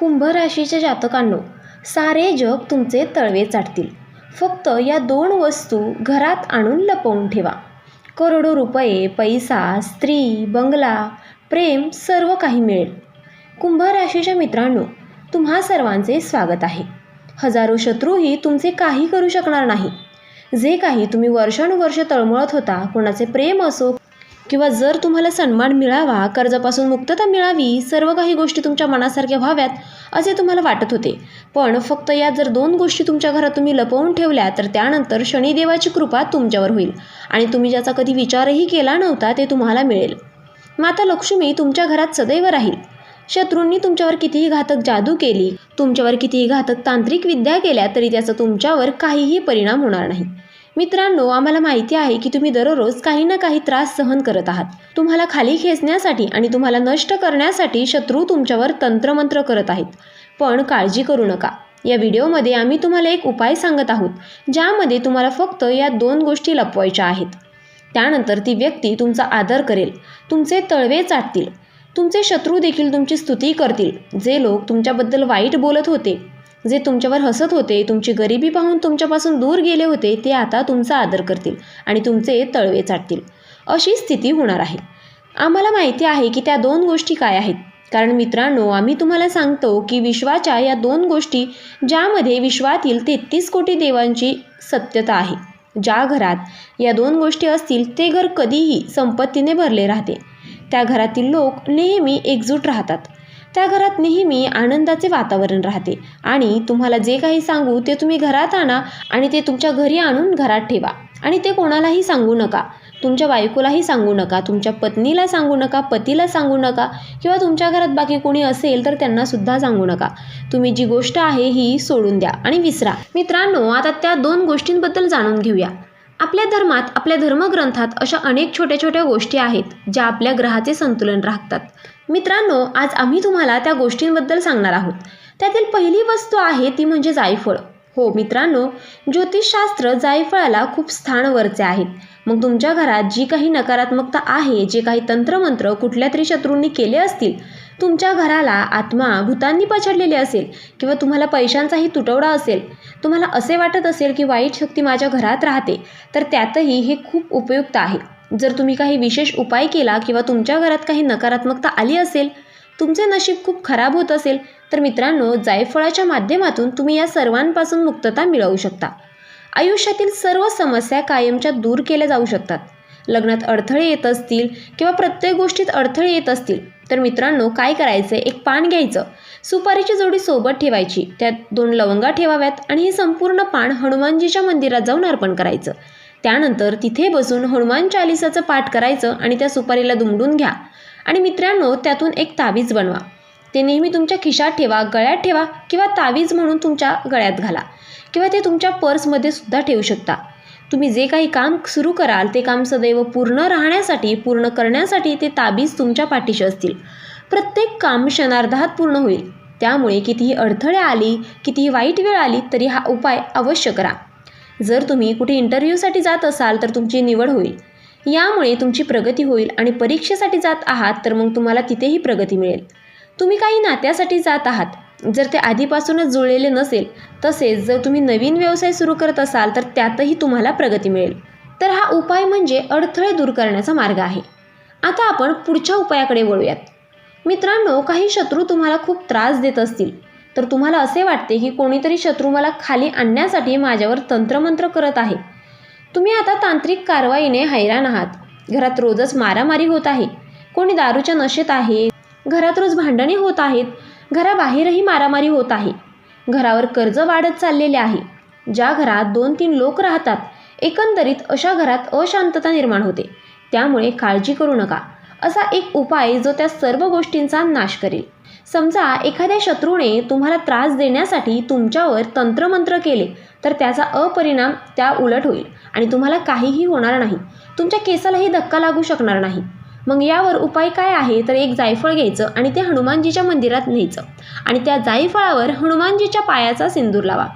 कुंभ राशीच्या जातकांनो सारे जग तुमचे तळवे चाटतील. फक्त या दोन वस्तू घरात आणून लपवून ठेवा. करोडो रुपये पैसा स्त्री बंगला प्रेम सर्व काही मिळेल. कुंभ राशीच्या मित्रांनो तुम्हा सर्वांचे स्वागत आहे. हजारो शत्रूही तुमचे काही करू शकणार नाही. जे काही तुम्ही वर्षानुवर्ष तळमळत होता कोणाचे प्रेम असो किंवा जर तुम्हाला सन्मान मिळावा कर्जापासून मुक्तता मिळावी सर्व काही गोष्टी तुमच्या मनासारख्या व्हाव्यात असे तुम्हाला वाटत होते. पण फक्त या जर दोन गोष्टी तुमच्या घरात तुम्ही लपवून ठेवल्या तर त्यानंतर शनिदेवाची कृपा तुमच्यावर होईल. आणि तुम्ही ज्याचा कधी विचारही केला नव्हता ते तुम्हाला मिळेल. माता लक्ष्मी तुमच्या घरात सदैव राहील. शत्रूंनी तुमच्यावर कितीही घातक जादू केली तुमच्यावर कितीही घातक तांत्रिक विद्या केल्या तरी त्याचा तुमच्यावर काहीही परिणाम होणार नाही. मित्रांनो आम्हाला माहिती आहे की तुम्ही दररोज काही ना काही त्रास सहन करत आहात. तुम्हाला खाली खेचण्यासाठी आणि तुम्हाला नष्ट करण्यासाठी शत्रू तुमच्यावर तंत्रमंत्र करत आहेत. पण काळजी करू नका. या व्हिडिओमध्ये आम्ही तुम्हाला एक उपाय सांगत आहोत ज्यामध्ये तुम्हाला फक्त या दोन गोष्टी लपवायच्या आहेत. त्यानंतर ती व्यक्ती तुमचा आदर करेल तुमचे तळवे चाटतील तुमचे शत्रू देखील तुमची स्तुती करतील जे लोक तुमच्याबद्दल वाईट बोलत होते. जे तुमच्यावर हसत होते तुमची गरिबी पाहून तुमच्यापासून दूर गेले होते ते आता तुमचा आदर करतील आणि तुमचे तळवे चाटतील. अशी स्थिती होणार आहे. आम्हाला माहिती आहे की त्या दोन गोष्टी काय आहेत. कारण मित्रांनो आम्ही तुम्हाला सांगतो की विश्वाच्या या दोन गोष्टी ज्यामध्ये विश्वातील तेहतीस कोटी देवांची सत्यता आहे. ज्या घरात या दोन गोष्टी असतील ते घर कधीही संपत्तीने भरले राहते. त्या घरातील लोक नेहमी एकजूट राहतात. त्या घरात नेहमी आनंदाचे वातावरण राहते. आणि तुम्हाला जे काही सांगू ते तुम्ही घरात आणा आणि ते तुमच्या घरी आणून घरात ठेवा. आणि ते कोणालाही सांगू नका. तुमच्या बायकोलाही सांगू नका. तुमच्या पत्नीला सांगू नका. पतीला सांगू नका. किंवा तुमच्या घरात बाकी कोणी असेल तर त्यांना सुद्धा सांगू नका. तुम्ही जी गोष्ट आहे ही सोडून द्या आणि विसरा. मित्रांनो आता त्या दोन गोष्टींबद्दल जाणून घेऊया. आपल्या धर्मात आपल्या धर्मग्रंथात अशा अनेक छोट्या छोट्या गोष्टी आहेत ज्या आपल्या ग्रहाचे संतुलन राखतात. मित्रांनो आज आम्ही तुम्हाला त्या गोष्टींबद्दल सांगणार आहोत. त्यातील पहिली वस्तू आहे ती म्हणजे जायफळ. हो मित्रांनो ज्योतिषशास्त्र जायफळाला खूप स्थान वरचे आहेत मग तुमच्या घरात जी काही नकारात्मकता आहे जे काही तंत्रमंत्र कुठल्या तरी शत्रूंनी केले असतील तुमच्या घराला आत्मा भूतांनी पछडलेले असेल किंवा तुम्हाला पैशांचाही तुटवडा असेल तुम्हाला असे वाटत असेल की वाईट शक्ती माझ्या घरात राहते तर त्यातही हे खूप उपयुक्त आहे. जर तुम्ही काही विशेष उपाय केला किंवा तुमच्या घरात काही नकारात्मकता आली असेल तुमचे नशीब खूप खराब होत असेल तर मित्रांनो जायफळाच्या माध्यमातून तुम्ही या सर्वांपासून मुक्तता मिळवू शकता. आयुष्यातील सर्व समस्या कायमच्या दूर केल्या जाऊ शकतात. लग्नात अडथळे येत असतील किंवा प्रत्येक गोष्टीत अडथळे येत असतील तर मित्रांनो काय करायचं एक पान घ्यायचं. सुपारीची जोडी सोबत ठेवायची. त्यात दोन लवंगा ठेवाव्यात आणि हे संपूर्ण पान हनुमानजीच्या मंदिरात जाऊन अर्पण करायचं. त्यानंतर तिथे बसून हनुमान चालिसाचं पाठ करायचं आणि त्या सुपारीला दुमडून घ्या. आणि मित्रांनो त्यातून एक तावीज बनवा. ते नेहमी तुमच्या खिशात ठेवा गळ्यात ठेवा किंवा तावीज म्हणून तुमच्या गळ्यात घाला किंवा ते तुमच्या पर्समध्ये सुद्धा ठेवू शकता. तुम्ही जे काही काम सुरू कराल ते काम सदैव पूर्ण राहण्यासाठी पूर्ण करण्यासाठी ते ताबीज तुमच्या पाठीशी असतील. प्रत्येक काम क्षणार्धात पूर्ण होईल. त्यामुळे कितीही अडथळे आली कितीही वाईट वेळ आली तरी हा उपाय अवश्य करा. जर तुम्ही कुठे इंटरव्ह्यूसाठी जात असाल तर तुमची निवड होईल. यामुळे तुमची प्रगती होईल आणि परीक्षेसाठी जात आहात तर मग तुम्हाला तिथेही प्रगती मिळेल. तुम्ही काही नात्यासाठी जात आहात जर ते आधीपासूनच जुळलेले नसेल तसेच जर तुम्ही नवीन व्यवसाय सुरू करत असाल तर त्यातही तुम्हाला प्रगती मिळेल. तर हा उपाय म्हणजे अडथळे दूर करण्याचा मार्ग आहे. आता आपण पुढच्या उपायाकडे वळूयात. मित्रांनो काही शत्रू तुम्हाला खूप त्रास देत असतील. तर तुम्हाला असे वाटते की कोणीतरी शत्रू मला खाली आणण्यासाठी माझ्यावर तंत्रमंत्र करत आहे. तुम्ही आता तांत्रिक कारवाईने हैराण आहात. घरात रोजच मारामारी होत आहे. कोणी दारूच्या नशेत आहे. घरात रोज भांडणे होत आहेत. घराबाहेरही मारामारी होत आहे. घरावर कर्ज वाढत चाललेले आहे. ज्या घरात दोन तीन लोक राहतात एकंदरीत अशा घरात अशांतता निर्माण होते. त्यामुळे काळजी करू नका. असा एक उपाय जो त्या सर्व गोष्टींचा नाश करेल. समजा एखाद्या शत्रूने तुम्हाला त्रास देण्यासाठी तुमच्यावर तंत्रमंत्र केले तर त्याचा अपरिणाम त्या उलट होईल आणि तुम्हाला काहीही होणार नाही. तुमच्या केसालाही धक्का लागू शकणार नाही. मग यावर उपाय काय आहे? तर एक जायफळ घ्यायचं आणि ते हनुमानजीच्या मंदिरात न्यायचं. आणि त्या जायफळावर हनुमानजीच्या पायाचा सिंदूर लावा.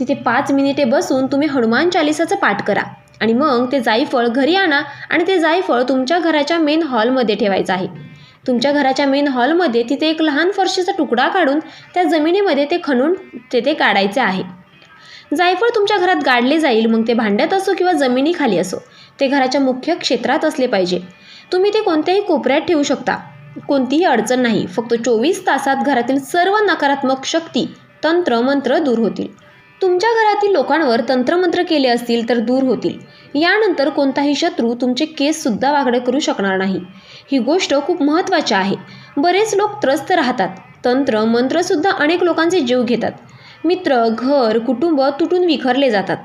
तिथे पाच मिनिटे बसून तुम्ही हनुमान चालिसाचं पाठ करा. आणि मग ते जायफळ घरी आणा आणि ते जायफळ तुमच्या घराच्या मेन हॉलमध्ये ठेवायचं आहे. तुमच्या घराच्या मेन हॉलमध्ये तिथे एक लहान फरशीचा तुकडा काढून त्या जमिनीमध्ये ते खणून तेथे काढायचे आहे. जायफळ तुमच्या घरात गाडले जाईल मग ते भांड्यात असो किंवा जमिनीखाली असो. ते घराच्या मुख्य क्षेत्रात असले पाहिजे. तुम्ही ते कोणत्याही कोपऱ्यात ठेवू शकता. कोणतीही अडचण नाही. फक्त चोवीस तासात घरातील सर्व नकारात्मक शक्ती तंत्र मंत्र दूर होतील. तुमच्या घरातील लोकांवर तंत्रमंत्र केले असतील तर दूर होतील. यानंतर कोणताही शत्रू तुमचे केससुद्धा वागडे करू शकणार नाही. ही गोष्ट खूप महत्त्वाची आहे. बरेच लोक त्रस्त राहतात. तंत्र मंत्रसुद्धा अनेक लोकांचे जीव घेतात. मित्र घर कुटुंब तुटून विखरले जातात.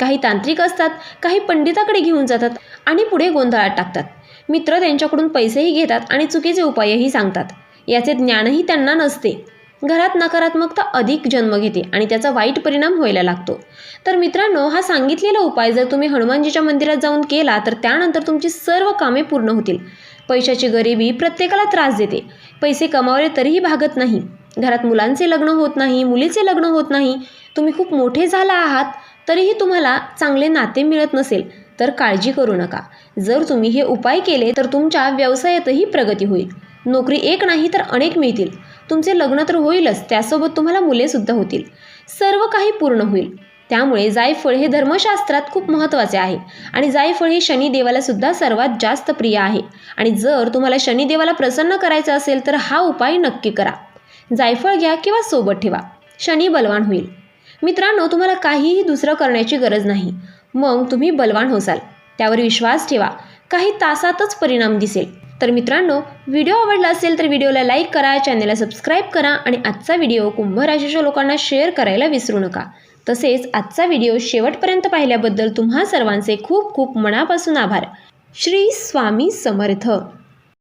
काही तांत्रिक असतात काही पंडिताकडे घेऊन जातात आणि पुढे गोंधळात टाकतात. मित्र त्यांच्याकडून पैसेही घेतात आणि चुकीचे उपायही सांगतात. याचे ज्ञानही त्यांना नसते. घरात नकारात्मकता अधिक जन्म घेते आणि त्याचा वाईट परिणाम व्हायला लागतो. तर मित्रांनो हा सांगितलेला उपाय जर तुम्ही हनुमानजीच्या मंदिरात जाऊन केला तर त्यानंतर तुमची सर्व कामे पूर्ण होतील. पैशाची गरिबी प्रत्येकाला त्रास देते. पैसे कमावले तरीही भागत नाही. घरात मुलांचे लग्न होत नाही मुलीचे लग्न होत नाही. तुम्ही खूप मोठे झाला आहात तरीही तुम्हाला चांगले नाते मिळत नसेल. तर काळजी करू नका. जर तुम्ही हे उपाय केले तर तुमच्या व्यवसायातही प्रगती होईल. नोकरी एक नाही तर अनेक मिळतील. तुमचे लग्न तर होईलच त्यासोबत तुम्हाला मुलेसुद्धा होतील. सर्व काही पूर्ण होईल. त्यामुळे जायफळ हे धर्मशास्त्रात खूप महत्त्वाचे आहे. आणि जायफळ हे शनिदेवाला सुद्धा सर्वात जास्त प्रिय आहे. आणि जर तुम्हाला शनिदेवाला प्रसन्न करायचं असेल तर हा उपाय नक्की करा. जायफळ घ्या किंवा सोबत ठेवा. शनी बलवान होईल. मित्रांनो तुम्हाला काहीही दुसरं करण्याची गरज नाही. मग तुम्ही बलवान होसाल. त्यावर विश्वास ठेवा. काही तासातच परिणाम दिसेल. तर मित्रांनो व्हिडिओ आवडला असेल तर व्हिडिओला लाईक करा चॅनलला सबस्क्राईब करा आणि आजचा व्हिडिओ कुंभराशीच्या लोकांना शेअर करायला विसरू नका. तसेच आजचा व्हिडिओ शेवटपर्यंत पाहिल्याबद्दल तुम्हा सर्वांचे खूप खूप मनापासून आभार. श्री स्वामी समर्थ.